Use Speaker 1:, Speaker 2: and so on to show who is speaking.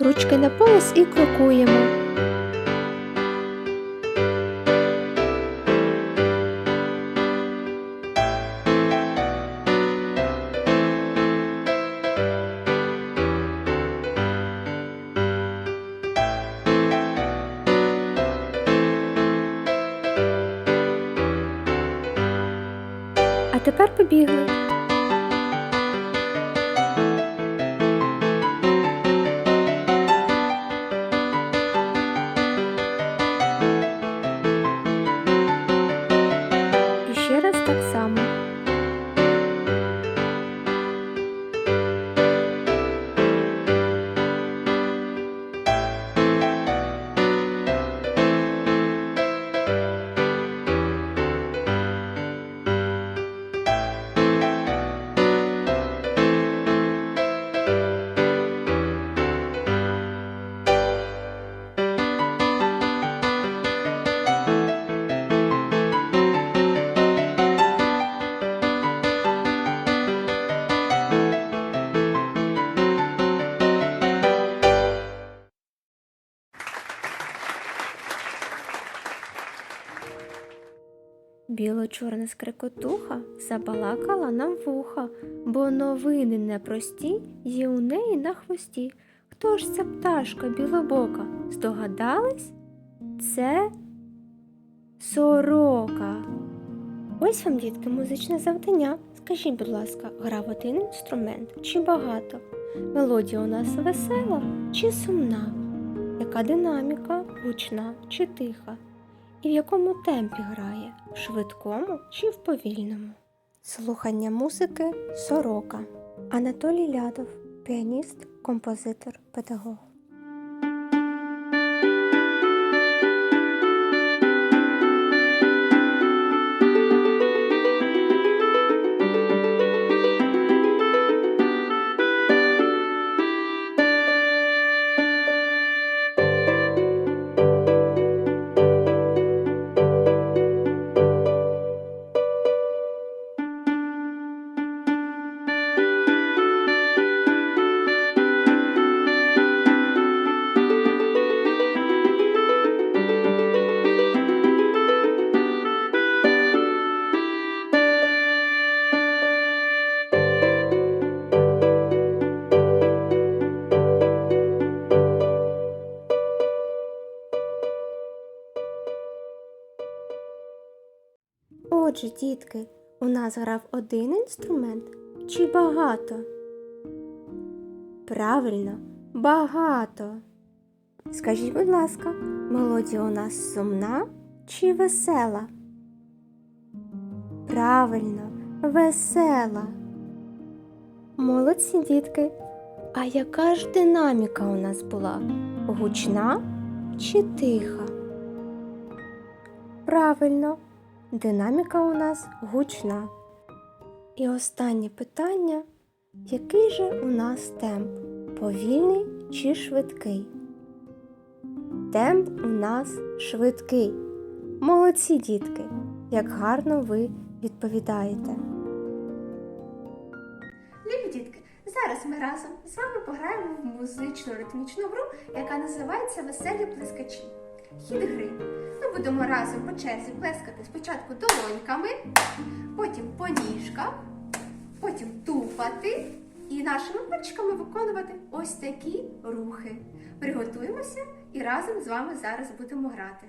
Speaker 1: ручки на пояс і крокуємо. А тепер побігли. Біло-чорна скрекотуха забалакала нам вуха, бо новини непрості є у неї на хвості. Хто ж ця пташка білобока? Здогадались? Це сорока. Ось вам, дітки, музичне завдання. Скажіть, будь ласка, грав один інструмент чи багато? Мелодія у нас весела чи сумна? Яка динаміка, гучна чи тиха? І в якому темпі грає? В швидкому чи в повільному? Слухання музики сорока. Анатолій Лядов, піаніст, композитор, педагог. Отже, дітки, у нас грав один інструмент чи багато? Правильно, багато. Скажіть, будь ласка, мелодія у нас сумна чи весела? Правильно, весела. Молодці, дітки. А яка ж динаміка у нас була? Гучна чи тиха? Правильно, динаміка у нас гучна. І останнє питання: який же у нас темп? Повільний чи швидкий? Темп у нас швидкий. Молодці дітки, як гарно ви відповідаєте.
Speaker 2: Любі дітки, зараз ми разом з вами пограємо в музичну ритмічну гру, яка називається Веселі плескачі. Хід гри. Ми будемо разом по черзі плескати спочатку долоньками, потім по ніжкам, потім тупати і нашими пальчиками виконувати ось такі рухи. Приготуємося і разом з вами зараз будемо грати.